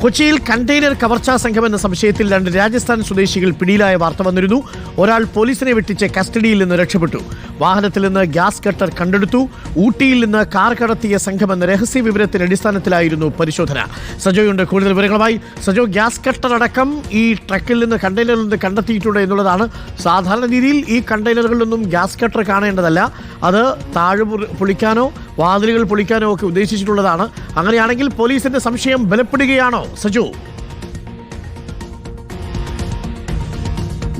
കൊച്ചിയിൽ കണ്ടെയ്നർ കവർച്ചാ സംഘം എന്ന സംശയത്തിൽ രണ്ട് രാജസ്ഥാൻ സ്വദേശികൾ പിടിയിലായ വാർത്ത വന്നിരുന്നു. ഒരാൾ പോലീസിനെ വെട്ടിച്ച് കസ്റ്റഡിയിൽ നിന്ന് രക്ഷപ്പെട്ടു. വാഹനത്തിൽ നിന്ന് ഗ്യാസ് കട്ടർ കണ്ടെടുത്തു. ഊട്ടിയിൽ നിന്ന് കാർ കടത്തിയ സംഘം എന്ന രഹസ്യ വിവരത്തിന്റെ അടിസ്ഥാനത്തിലായിരുന്നു പരിശോധന. സജോയുണ്ട് കൂടുതൽ വിവരങ്ങളുമായി. സജോ ഗ്യാസ് കട്ടർ അടക്കം ഈ ട്രക്കിൽ നിന്ന് കണ്ടെയ്നറിൽ നിന്ന് കണ്ടെത്തിയിട്ടുണ്ട് എന്നുള്ളതാണ് സാധാരണ രീതിയിൽ ഈ കണ്ടെയ്നറുകളിൽ നിന്നും ഗ്യാസ് കട്ടർ കാണേണ്ടതല്ല. അത് താഴെ പൊളി- പൊളിക്കാനോ വാതിലുകൾ പൊളിക്കാനോ ഒക്കെ ഉദ്ദേശിച്ചിട്ടുള്ളതാണ്. അങ്ങനെയാണെങ്കിൽ പോലീസിന്റെ സംശയം ബലപ്പെടുകയാണോ? സജു?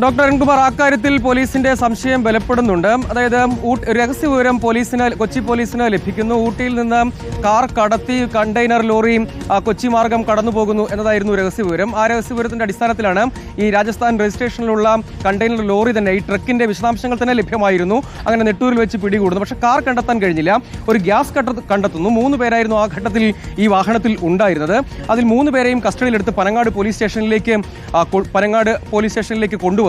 ഡോക്ടർ അരുൺകുമാർ അക്കാര്യത്തിൽ പോലീസിന്റെ സംശയം ബലപ്പെടുന്നുണ്ട്. അതായത് രഹസ്യ വിവരം പോലീസിന് കൊച്ചി പോലീസിന് ലഭിക്കുന്നു. ഊട്ടിയിൽ നിന്ന് കാർ കടത്തി കണ്ടെയ്നർ ലോറി കൊച്ചി മാർഗം കടന്നു പോകുന്നു എന്നതായിരുന്നു രഹസ്യ വിവരം ആ രഹസ്യ വിവരത്തിന്റെ അടിസ്ഥാനത്തിലാണ് ഈ രാജസ്ഥാൻ രജിസ്ട്രേഷനിലുള്ള കണ്ടെയ്നർ ലോറി തന്നെ ഈ ട്രക്കിന്റെ വിശദാംശങ്ങൾ തന്നെ ലഭ്യമായിരുന്നു. അങ്ങനെ നെട്ടൂരിൽ വെച്ച് പിടികൂടുന്നു. പക്ഷേ കാർ കണ്ടെത്താൻ കഴിഞ്ഞില്ല. ഒരു ഗ്യാസ് കട്ടർ കണ്ടെത്തുന്നു. മൂന്ന് പേരായിരുന്നു ആ ഘട്ടത്തിൽ ഈ വാഹനത്തിൽ ഉണ്ടായിരുന്നത്. അതിൽ മൂന്ന് പേരെയും കസ്റ്റഡിയിലെടുത്ത് പനങ്ങാട് പോലീസ് സ്റ്റേഷനിലേക്ക് പനങ്ങാട് പോലീസ് സ്റ്റേഷനിലേക്ക് കൊണ്ടുവന്നു.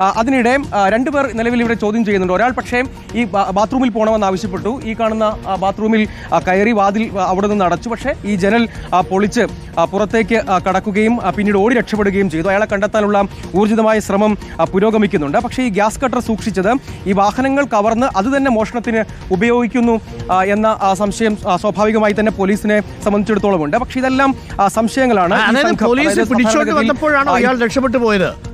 ആ, അതിനിടെ രണ്ടുപേർ നിലവിൽ ഇവിടെ ചോദ്യം ചെയ്യുന്നുണ്ട്. ഒരാൾ പക്ഷേ ഈ ബാത്റൂമിൽ പോകണമെന്ന് ആവശ്യപ്പെട്ടു. ഈ കാണുന്ന ബാത്റൂമിൽ കയറി വാതിൽ അവിടെ നിന്ന് അടച്ചു. പക്ഷേ ഈ ജനൽ പൊളിച്ച് പുറത്തേക്ക് കടക്കുകയും പിന്നീട് ഓടി രക്ഷപ്പെടുകയും ചെയ്തു. അയാളെ കണ്ടെത്താനുള്ള ഊർജിതമായ ശ്രമം പുരോഗമിക്കുന്നുണ്ട്. പക്ഷേ ഈ ഗ്യാസ് കട്ടർ സൂക്ഷിച്ചത് ഈ വാഹനങ്ങൾ കവർന്ന് അത് തന്നെ മോഷണത്തിന് ഉപയോഗിക്കുന്നു എന്ന സംശയം സ്വാഭാവികമായി തന്നെ പോലീസിനെ സംബന്ധിച്ചിടത്തോളം ഉണ്ട്. പക്ഷേ ഇതെല്ലാം സംശയങ്ങളാണ്. പോലീസ് പിടിച്ചോണ്ട് വന്നപ്പോഴാണോ ആ, രക്ഷപ്പെട്ടു പോയത്?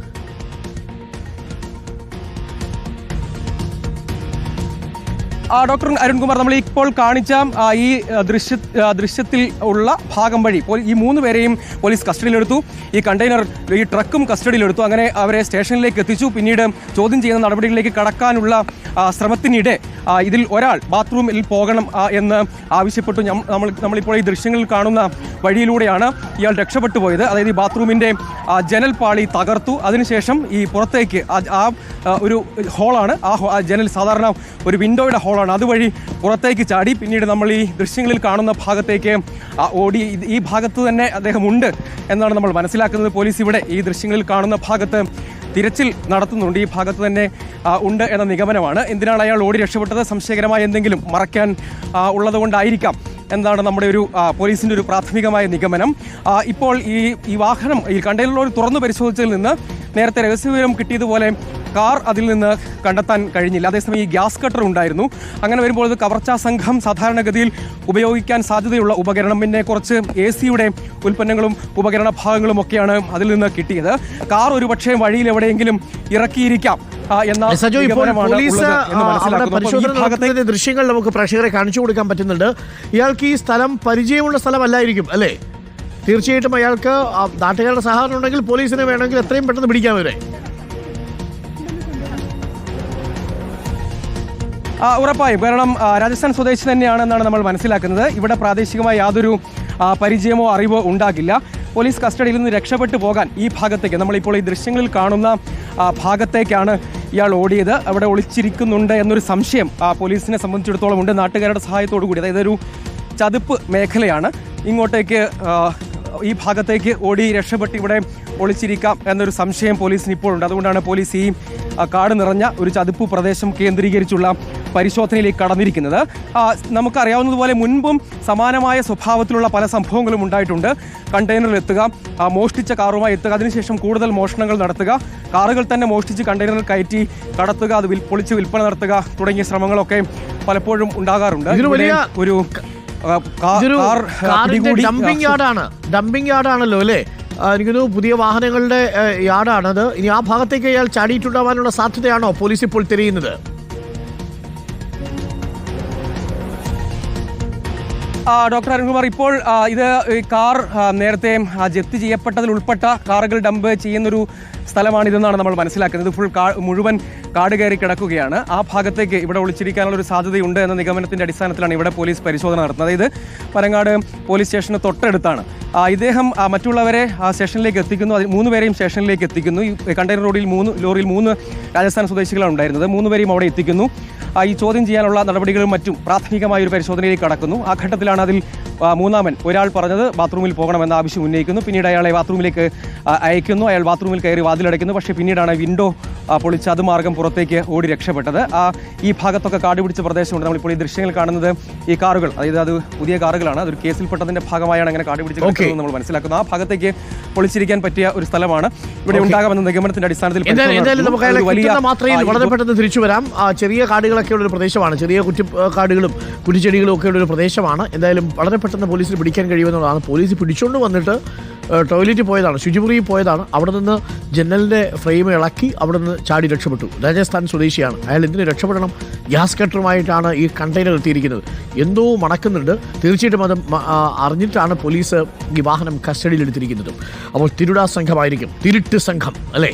ഡോക്ടർ അരുൺകുമാർ നമ്മൾ ഇപ്പോൾ കാണിച്ച ഈ ദൃശ്യ ദൃശ്യത്തിൽ ഉള്ള ഭാഗം വഴി ഈ മൂന്ന് പേരെയും പോലീസ് കസ്റ്റഡിയിലെടുത്തു. ഈ കണ്ടെയ്നർ ഈ ട്രക്കും കസ്റ്റഡിയിലെടുത്തു. അങ്ങനെ അവരെ സ്റ്റേഷനിലേക്ക് എത്തിച്ചു. പിന്നീട് ചോദ്യം ചെയ്യുന്ന നടപടികളിലേക്ക് കടക്കാനുള്ള ആ, ശ്രമത്തിനിടെ ഇതിൽ ഒരാൾ ബാത്റൂമിൽ പോകണം എന്ന് ആവശ്യപ്പെട്ടു. നമ്മൾ നമ്മളിപ്പോൾ ഈ ദൃശ്യങ്ങളിൽ കാണുന്ന വഴിയിലൂടെയാണ് ഇയാൾ രക്ഷപ്പെട്ടു പോയത്. അതായത് ഈ ബാത്റൂമിന്റെ ആ, ജനൽ പാളി തകർത്തു. അതിനുശേഷം ഈ പുറത്തേക്ക് ആ- ആ ആ, ഒരു ഹോളാണ്. ആ ആ ജനൽ സാധാരണ ഒരു വിൻഡോയുടെ ഹോളാണ് അതുവഴി പുറത്തേക്ക് ചാടി പിന്നീട് നമ്മൾ ഈ ദൃശ്യങ്ങളിൽ കാണുന്ന ഭാഗത്തേക്ക് ഓടി ഈ ഭാഗത്ത് തന്നെ അദ്ദേഹം ഉണ്ട് എന്നാണ് നമ്മൾ മനസ്സിലാക്കുന്നത്. പോലീസ് ഇവിടെ ഈ ദൃശ്യങ്ങളിൽ കാണുന്ന ഭാഗത്ത് തിരച്ചിൽ നടത്തുന്നുണ്ട്. ഈ ഭാഗത്ത് തന്നെ ഉണ്ട് എന്ന നിഗമനമാണ്. എന്തിനാണ് അയാൾ ഓടി രക്ഷപ്പെട്ടത്? സംശയകരമായ എന്തെങ്കിലും മറയ്ക്കാൻ ഉള്ളതുകൊണ്ടായിരിക്കാം. എന്താണ് നമ്മുടെ ഒരു പോലീസിന്റെ ഒരു പ്രാഥമികമായ നിഗമനം. ഇപ്പോൾ ഈ ഈ വാഹനം ഈ കണ്ടെയ്നർ ലോറി തുറന്നു പരിശോധിച്ചതിൽ നിന്ന് നേരത്തെ രഹസ്യവിവരം കിട്ടിയതുപോലെ കാർ അതിൽ നിന്ന് കണ്ടെത്താൻ കഴിഞ്ഞില്ല. അതേസമയം ഈ ഗ്യാസ് കട്ടർ ഉണ്ടായിരുന്നു. അങ്ങനെ വരുമ്പോൾ ഇത് കവർച്ചാ സംഘം സാധാരണഗതിയിൽ ഉപയോഗിക്കാൻ സാധ്യതയുള്ള ഉപകരണം. പിന്നെ കുറച്ച് എ സിയുടെ ഉൽപ്പന്നങ്ങളും ഉപകരണ ഭാഗങ്ങളും ഒക്കെയാണ് അതിൽ നിന്ന് കിട്ടിയത്. കാർ ഒരുപക്ഷെ വഴിയിൽ എവിടെയെങ്കിലും ഇറക്കിയിരിക്കാം. എന്ന സജോ ഇപ്പോൾ പോലീസ് അവിടെ പരിശോധന നടത്തുന്നതിന്റെ ദൃശ്യങ്ങൾ നമുക്ക് പ്രേക്ഷകരെ കാണിച്ചു കൊടുക്കാൻ പറ്റുന്നുണ്ട്. ഇയാൾക്ക് ഈ സ്ഥലം പരിചയമുള്ള സ്ഥലമല്ലായിരിക്കും അല്ലേ? തീർച്ചയായിട്ടും അയാൾക്ക് നാട്ടുകാരുടെ സഹായം ഉണ്ടെങ്കിൽ പോലീസിനെ വേണമെങ്കിൽ എത്രയും പെട്ടെന്ന് പിടിക്കാം ഇവരെ. ഉറപ്പായും. കാരണം രാജസ്ഥാൻ സ്വദേശി തന്നെയാണെന്നാണ് നമ്മൾ മനസ്സിലാക്കുന്നത്. ഇവിടെ പ്രാദേശികമായി യാതൊരു പരിചയമോ അറിവോ ഉണ്ടാകില്ല. പോലീസ് കസ്റ്റഡിയിൽ നിന്ന് രക്ഷപ്പെട്ടു പോകാൻ ഈ ഭാഗത്തേക്ക്. നമ്മളിപ്പോൾ ഈ ദൃശ്യങ്ങളിൽ കാണുന്ന ഭാഗത്തേക്കാണ് ഇയാൾ ഓടിയത്. അവിടെ ഒളിച്ചിരിക്കുന്നുണ്ട് എന്നൊരു സംശയം പോലീസിനെ സംബന്ധിച്ചിടത്തോളം ഉണ്ട് നാട്ടുകാരുടെ സഹായത്തോടു കൂടി. അതായത് ഒരു ചതുപ്പ് മേഖലയാണ്. ഇങ്ങോട്ടേക്ക് ഈ ഭാഗത്തേക്ക് ഓടി രക്ഷപ്പെട്ട് ഇവിടെ ഒളിച്ചിരിക്കാം എന്നൊരു സംശയം പോലീസിന് ഇപ്പോഴുണ്ട് അതുകൊണ്ടാണ് പോലീസ് ഈ കാട് നിറഞ്ഞ ഒരു ചതുപ്പ് പ്രദേശം കേന്ദ്രീകരിച്ചുള്ള പരിശോധനയിലേക്ക് കടന്നിരിക്കുന്നത്. നമുക്കറിയാവുന്നതുപോലെ മുൻപും സമാനമായ സ്വഭാവത്തിലുള്ള പല സംഭവങ്ങളും ഉണ്ടായിട്ടുണ്ട്. കണ്ടെയ്നറിൽ എത്തുക മോഷ്ടിച്ച കാറുമായി എത്തുക അതിനുശേഷം കൂടുതൽ മോഷണങ്ങൾ നടത്തുക കാറുകൾ തന്നെ മോഷ്ടിച്ച് കണ്ടെയ്നറിൽ കയറ്റി കടത്തുക അത് പൊളിച്ച് വിൽപ്പന നടത്തുക തുടങ്ങിയ ശ്രമങ്ങളൊക്കെ പലപ്പോഴും ഉണ്ടാകാറുണ്ട്. ഒരു ഡംപിംഗ് യാർഡാണ് ഡംപിംഗ് യാർഡാണല്ലോ അല്ലേ? എനിക്കൊരു എനിക്ക് പുതിയ വാഹനങ്ങളുടെ യാർഡാണത്. ഇനി ആ ഭാഗത്തേക്ക് അയാൾ ചാടിയിട്ടുണ്ടാവാനുള്ള സാധ്യതയാണോ? പോലീസ് ഇപ്പോൾ തിരയുന്നത്. ഡോക്ടർ അരുൺകുമാർ ഇപ്പോൾ ഇത് കാർ നേരത്തെ ജപ്തി ചെയ്യപ്പെട്ടതിൽ ഉൾപ്പെട്ട കാറുകൾ ഡംപ് ചെയ്യുന്നൊരു സ്ഥലമാണിതെന്നാണ് നമ്മൾ മനസ്സിലാക്കുന്നത്. ഫുൾ കാ മുഴുവൻ കാട് കയറി കിടക്കുകയാണ്. ആ ഭാഗത്തേക്ക് ഇവിടെ ഒളിച്ചിരിക്കാനുള്ള ഒരു സാധ്യതയുണ്ട് എന്ന നിഗമനത്തിന്റെ അടിസ്ഥാനത്തിലാണ് ഇവിടെ പോലീസ് പരിശോധന നടത്തുന്നത്. അതായത് പരങ്ങാട് പോലീസ് സ്റ്റേഷന് തൊട്ടടുത്താണ്. ഇദ്ദേഹം മറ്റുള്ളവരെ സ്റ്റേഷനിലേക്ക് എത്തിക്കുന്നു. അതിൽ മൂന്ന് പേരെയും സ്റ്റേഷനിലേക്ക് എത്തിക്കുന്നു. ഈ കണ്ടെയ്നർ റോഡിൽ മൂന്ന് ലോറിയിൽ മൂന്ന് രാജസ്ഥാൻ സ്വദേശികളാണ് ഉണ്ടായിരുന്നത്. മൂന്ന് പേരെയും അവിടെ എത്തിക്കുന്നു. ഈ ചോദ്യം ചെയ്യാനുള്ള നടപടികളും മറ്റും പ്രാഥമികമായ ഒരു പരിശോധനയിലേക്ക് കടക്കുന്നു. ആ ഘട്ടത്തിലാണ് അതിൽ മൂന്നാമൻ ഒരാൾ പറഞ്ഞത് ബാത്റൂമിൽ പോകണമെന്ന ആവശ്യം ഉന്നയിക്കുന്നു. പിന്നീട് അയാളെ ബാത്റൂമിലേക്ക് അയക്കുന്നു. അയാൾ ബാത്റൂമിൽ കയറി വാതിലടയ്ക്കുന്നു. പക്ഷേ പിന്നീടാണ് വിൻഡോ പൊളിച്ച് അത് മാർഗം പുറത്തേക്ക് ഓടി രക്ഷപ്പെട്ടത്. ആ, ഈ ഭാഗത്തൊക്കെ കാട് പിടിച്ച പ്രദേശമുണ്ട്. നമ്മളിപ്പോൾ ഈ ദൃശ്യങ്ങൾ കാണുന്നത് ഈ കാറുകൾ. അതായത് അത് പുതിയ കാറുകളാണ്. അതൊരു കേസിൽപ്പെട്ടതിന്റെ ഭാഗമായാണ് അങ്ങനെ കാട് പിടിച്ച് കിടക്കുന്നത് നമ്മൾ മനസ്സിലാക്കുന്നത് ആ ഭാഗത്തേക്ക് പൊളിച്ചിരിക്കാൻ പറ്റിയ ഒരു സ്ഥലമാണ്. ഇവിടെ ഉണ്ടാകാമെന്ന നിഗമനത്തിന്റെ അടിസ്ഥാനത്തിൽ വലിയ മാത്രയിൽ വളരെ പെട്ടെന്ന് തിരിച്ചു വരാം. ചെറിയ കാടുകളൊക്കെ ഉള്ള ഒരു പ്രദേശമാണ്. ചെറിയ കുറ്റി കാടുകളും കുറ്റിച്ചെടികളും ഒക്കെ ഉള്ള ഒരു പ്രദേശമാണ്. എന്തായാലും വളരെ പെട്ടെന്ന് പോലീസിന് പിടിക്കാൻ കഴിയുമെന്നുള്ളതാണ്. പോലീസ് പിടിച്ചുകൊണ്ട് വന്നിട്ട് ടോയ്ലറ്റിൽ പോയതാണ് ശുചിമുറിയിൽ പോയതാണ്. അവിടെ നിന്ന് ജനലിന്റെ ഫ്രെയിം ഇളക്കി അവിടെ നിന്ന് ചാടി രക്ഷപ്പെട്ടു. രാജസ്ഥാൻ സ്വദേശിയാണ്. അയാൾ എന്തിനു രക്ഷപ്പെടണം? ഗ്യാസ് കട്ടറുമായിട്ടാണ് ഈ കണ്ടെയ്നർ എത്തിയിരിക്കുന്നത്. എന്തോ മണക്കുന്നുണ്ട്. തീർച്ചയായിട്ടും അത് അറിഞ്ഞിട്ടാണ് പോലീസ് ഈ വാഹനം കസ്റ്റഡിയിൽ എടുത്തിരിക്കുന്നത് അപ്പോൾ തിരുടാ സംഘമായിരിക്കും. തിരുട്ട് സംഘം അല്ലേ?